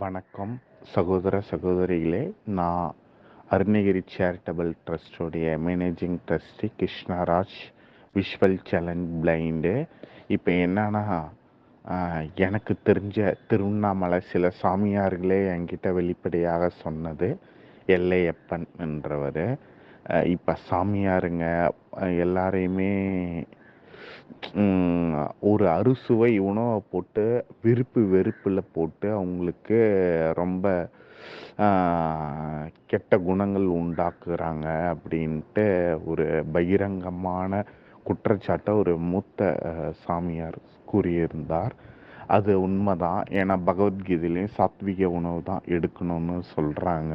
வணக்கம் சகோதர சகோதரிகளே. நான் Arunagiri charitable ட்ரஸ்டோடைய managing trustee Krishnaraj visual challenge blind இப்போ என்னன்னா எனக்கு தெரிஞ்ச திருவண்ணாமலை சில சாமியார்களே என்கிட்ட வெளிப்படையாக சொன்னது எல்லையப்பன் என்றவர். இப்போ சாமியாருங்க எல்லாரையுமே ஒரு அறுசுவை உணவை போட்டு விருப்பு வெறுப்பில் போட்டு அவங்களுக்கு ரொம்ப கெட்ட குணங்கள் உண்டாக்குறாங்க அப்படின்ட்டு ஒரு பகிரங்கமான குற்றச்சாட்டை ஒரு மூத்த சாமியார் கூறியிருந்தார். அது உண்மைதான். ஏன்னா பகவத்கீதையிலையும் சாத்விக உணவு தான் எடுக்கணும்னு சொல்கிறாங்க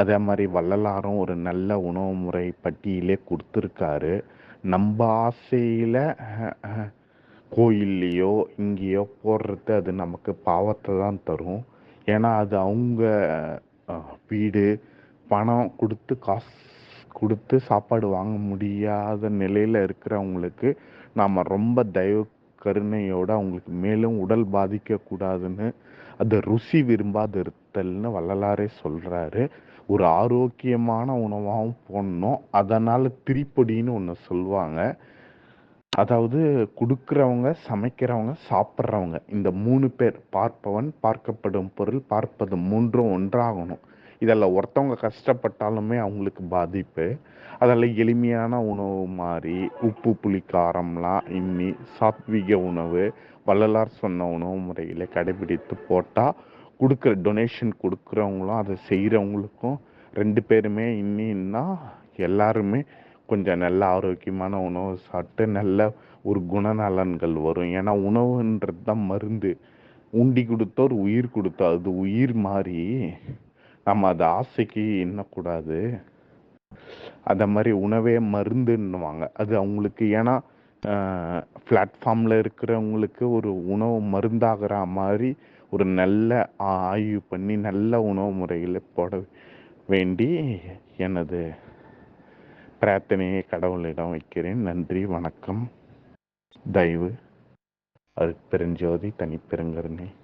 அதே மாதிரி வள்ளலாரும் ஒரு நல்ல உணவு முறை பட்டியலே கொடுத்துருக்காரு. நம்ம ஆசையில் கோயில்லையோ இங்கேயோ போடுறது அது நமக்கு பாவத்தை தான் தரும். ஏன்னா அது அவங்க வீடு பணம் கொடுத்து காசு கொடுத்து சாப்பாடு வாங்க முடியாத நிலையில் இருக்கிறவங்களுக்கு நாம் ரொம்ப தயவு கருணையோடு அவங்களுக்கு மேலும் உடல் பாதிக்கக்கூடாதுன்னு அது ருசி விரும்பாது இருத்தல்னு வள்ளலாரே சொல்கிறாரு ஒரு ஆரோக்கியமான உணவாகவும் போடணும். அதனால் திரிப்பொடின்னு ஒன்று சொல்லுவாங்க. அதாவது கொடுக்குறவங்க சமைக்கிறவங்க சாப்பிட்றவங்க இந்த மூணு பேர் பார்ப்பவன் பார்க்கப்படும் பொருள் பார்ப்பது மூன்றும் ஒன்றாகணும். இதில் ஒருத்தவங்க கஷ்டப்பட்டாலுமே அவங்களுக்கு பாதிப்பு. அதில் எளிமையான உணவு மாதிரி உப்பு புளி காரம்லாம் இன்னி சாத்விக உணவு வள்ளலார் சொன்ன உணவு முறைகளை கடைபிடித்து போட்டால் கொடுக்குற டொனேஷன் கொடுக்குறவங்களும் அதை செய்கிறவங்களுக்கும் ரெண்டு பேருமே இன்னின்னா எல்லாருமே கொஞ்சம் நல்ல ஆரோக்கியமான உணவு சாப்பிட்டு நல்ல ஒரு குணநலன்கள் வரும். ஏன்னா உணவுன்றது தான் மருந்து. உண்டி கொடுத்தோர் உயிர் கொடுத்தா அது உயிர் மாதிரி நம்ம அதை ஆசைக்கு எண்ணக்கூடாது. அந்த மாதிரி உணவே மருந்துன்னுவாங்க. அது அவங்களுக்கு ஏன்னா பிளாட்ஃபார்மில் இருக்கிறவங்களுக்கு ஒரு உணவு மருந்தாகிற மாதிரி ஒரு நல்ல ஆய்வு பண்ணி நல்ல உணவு முறையில் போட வேண்டி எனது பிரார்த்தனையை கடவுளிடம் வைக்கிறேன். நன்றி வணக்கம். தயவு. அருட்பெருஞ்சோதி தனிப்பெருங்கருணை.